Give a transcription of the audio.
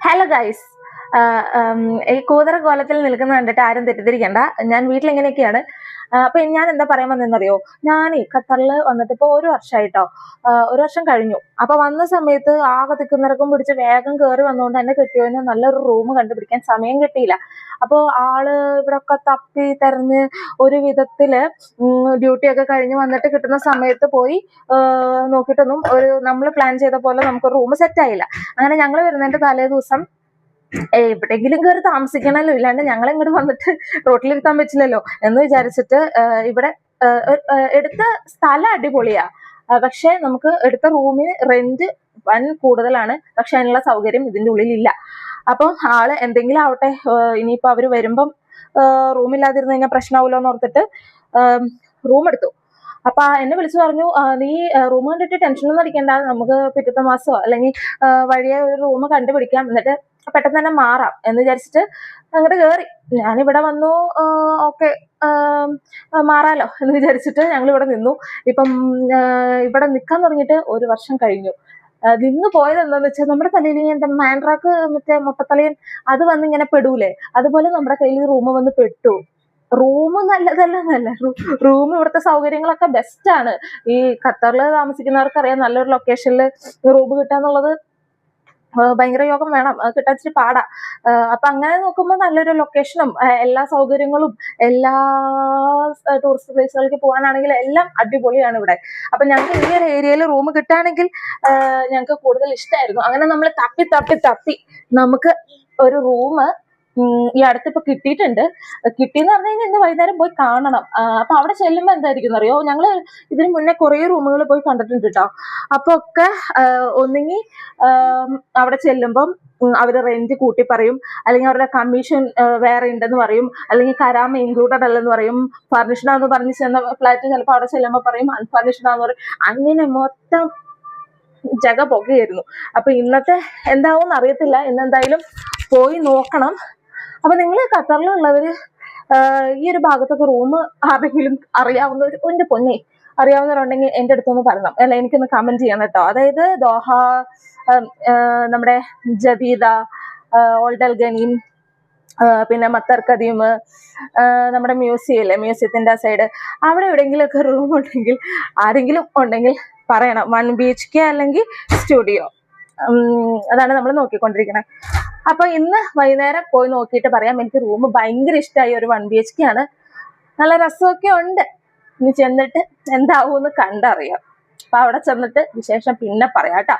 Hello guys ഈ കൂതറ കോലത്തിൽ നിൽക്കുന്ന കണ്ടിട്ട് ആരും തെറ്റിദ്ധരിക്കണ്ട. ഞാൻ വീട്ടിലിങ്ങനെയൊക്കെയാണ്. ആ, അപ്പൊ ഞാൻ എന്താ പറയാൻ വന്നെന്നറിയോ ഞാൻ ഖത്തറിൽ വന്നിട്ട് ഇപ്പൊ ഒരു വർഷമായിട്ടോ ഒരു വർഷം കഴിഞ്ഞു. അപ്പൊ വന്ന സമയത്ത് ആകെ തിക്കുന്നിറക്കം പിടിച്ച് വേഗം കയറി വന്നുകൊണ്ട് എന്നെ കിട്ടിയതിന് നല്ലൊരു റൂം കണ്ടുപിടിക്കാൻ സമയം കിട്ടിയില്ല. അപ്പോൾ ആൾ ഇവിടെ ഒക്കെ തപ്പി തെരഞ്ഞ് ഒരു വിധത്തിൽ ഡ്യൂട്ടി ഒക്കെ കഴിഞ്ഞ് വന്നിട്ട് കിട്ടുന്ന സമയത്ത് പോയി നോക്കിയിട്ടൊന്നും ഒരു നമ്മൾ പ്ലാൻ ചെയ്ത പോലെ നമുക്ക് റൂം സെറ്റ് ആയില്ല. അങ്ങനെ ഞങ്ങൾ വരുന്നതിന്റെ തലേ ദിവസം എവിടെയെങ്കിലും കയറി താമസിക്കണല്ലോ. ഇല്ലാണ്ട് ഞങ്ങൾ ഇങ്ങോട്ട് വന്നിട്ട് റോട്ടിലിരുത്താൻ പറ്റില്ലല്ലോ എന്ന് വിചാരിച്ചിട്ട് ഇവിടെ എടുത്ത സ്ഥലം അടിപൊളിയാ. പക്ഷെ നമുക്ക് എടുത്ത റൂമിന് റെന്റ് വൺ കൂടുതലാണ്. പക്ഷെ അതിനുള്ള സൗകര്യം ഇതിന്റെ ഉള്ളിൽ ഇല്ല അപ്പം ആൾ എന്തെങ്കിലും ആവട്ടെ ഇനിയിപ്പോ അവർ വരുമ്പം റൂമില്ലാതിരുന്ന് കഴിഞ്ഞാൽ പ്രശ്നമാവുമല്ലോ എന്ന് ഓർത്തിട്ട് റൂം എടുത്തു. അപ്പൊ എന്നെ വിളിച്ചു പറഞ്ഞു നീ റൂം കണ്ടിട്ട് ടെൻഷനൊന്നും അടിക്കണ്ട. നമുക്ക് പിറ്റത്തെ മാസമോ അല്ലെങ്കിൽ വഴിയെ ഒരു റൂം കണ്ടുപിടിക്കാം. എന്നിട്ട് പെട്ടെന്ന് തന്നെ മാറാം എന്ന് വിചാരിച്ചിട്ട് അങ്ങോട്ട് കയറി ഞാനിവിടെ വന്നു ഓക്കെ മാറാലോ എന്ന് വിചാരിച്ചിട്ട് ഞങ്ങൾ ഇവിടെ നിന്നു. ഇപ്പം ഇവിടെ നിൽക്കാൻ തുടങ്ങിയിട്ട് ഒരു വർഷം കഴിഞ്ഞു. നിന്ന് പോയത് എന്താന്ന് വെച്ചാൽ നമ്മുടെ തലയിൽ ഇങ്ങനെ മാൻഡ്രാക്ക് മറ്റേ മുട്ടത്തലയൻ അത് വന്ന് ഇങ്ങനെ പെടൂലേ? അതുപോലെ നമ്മുടെ കയ്യിൽ റൂം വന്ന് പെട്ടു. റൂം നല്ലതല്ല നല്ല റൂം ഇവിടുത്തെ സൗകര്യങ്ങളൊക്കെ ബെസ്റ്റ് ആണ്. ഈ ഖത്തറിൽ താമസിക്കുന്നവർക്ക് അറിയാം നല്ലൊരു ലൊക്കേഷനിൽ റൂം കിട്ടാന്നുള്ളത് ഭയങ്കര യോഗം വേണം. കിട്ടാൻ ഇച്ചിരി പാടാ. അപ്പൊ അങ്ങനെ നോക്കുമ്പോൾ നല്ലൊരു ലൊക്കേഷനും എല്ലാ സൗകര്യങ്ങളും എല്ലാ ടൂറിസ്റ്റ് പ്ലേസുകളിലേക്ക് പോകാനാണെങ്കിൽ എല്ലാം അടിപൊളിയാണ് ഇവിടെ. അപ്പൊ ഞങ്ങൾക്ക് ഈ ഒരു ഏരിയയിൽ റൂം കിട്ടുകയാണെങ്കിൽ ഞങ്ങൾക്ക് കൂടുതൽ ഇഷ്ടമായിരുന്നു അങ്ങനെ നമ്മൾ തപ്പി തപ്പി തപ്പി നമുക്ക് ഒരു റൂം ഈ അടുത്തിപ്പോ കിട്ടിയിട്ടുണ്ട്. കിട്ടിയെന്ന് പറഞ്ഞു കഴിഞ്ഞാൽ ഇന്ന് വൈകുന്നേരം പോയി കാണണം. അപ്പൊ അവിടെ ചെല്ലുമ്പോൾ എന്തായിരിക്കും അറിയോ ഞങ്ങൾ ഇതിന് മുന്നേ കുറേ റൂമുകൾ പോയി കണ്ടിട്ടുണ്ട് കേട്ടോ അപ്പൊ ഒക്കെ ഒന്നുങ്ങി അവിടെ ചെല്ലുമ്പം അവർ റെന്റ് കൂട്ടി പറയും. അല്ലെങ്കിൽ അവരുടെ കമ്മീഷൻ വേറെ ഉണ്ടെന്ന് പറയും. അല്ലെങ്കിൽ കരാമ ഇൻക്ലൂഡഡ് അല്ലെന്ന് പറയും. ഫർണിഷ്ഡ് ആണെന്ന് പറഞ്ഞ് ചെന്ന ഫ്ലാറ്റ് ചിലപ്പോൾ അവിടെ ചെല്ലുമ്പോൾ പറയും. അൺഫർണിഷ്ഡ് ആണെന്ന് പറയും. അങ്ങനെ മൊത്തം ജഗ പുകയായിരുന്നു. അപ്പൊ ഇന്നത്തെ എന്താവും അറിയത്തില്ല. ഇന്ന് എന്തായാലും പോയി നോക്കണം. അപ്പൊ നിങ്ങൾ ഖത്തറിലുള്ളവര് ഈ ഒരു ഭാഗത്തൊക്കെ റൂം ആരെങ്കിലും അറിയാവുന്നവർ എന്റെ പൊന്നെ അറിയാവുന്നവരുണ്ടെങ്കിൽ എന്റെ അടുത്തൊന്ന് പറയണം അല്ല എനിക്കൊന്ന് കമന്റ് ചെയ്യണം കേട്ടോ. അതായത് ദോഹ നമ്മുടെ ജബീദ ഓൾഡൽ പിന്നെ മത്തർ കദീം നമ്മുടെ മ്യൂസിയം മ്യൂസിയത്തിന്റെ ആ സൈഡ് അവിടെ എവിടെയെങ്കിലുമൊക്കെ റൂം ഉണ്ടെങ്കിൽ ആരെങ്കിലും ഉണ്ടെങ്കിൽ പറയണം. വൺ ബി എച്ച് കെ അല്ലെങ്കിൽ സ്റ്റുഡിയോ അതാണ് നമ്മൾ നോക്കിക്കൊണ്ടിരിക്കുന്നത് അപ്പൊ ഇന്ന് വൈകുന്നേരം പോയി നോക്കിയിട്ട് പറയാം. എനിക്ക് റൂം ഭയങ്കര ഇഷ്ടമായി ഒരു വൺ ബി എച്ച് കെ ആണ്. നല്ല രസമൊക്കെ ഉണ്ട്. ഇനി ചെന്നിട്ട് എന്താവൂന്ന് കണ്ടറിയാം. അപ്പൊ അവിടെ ചെന്നിട്ട് വിശേഷം പിന്നെ പറയാം കേട്ടോ.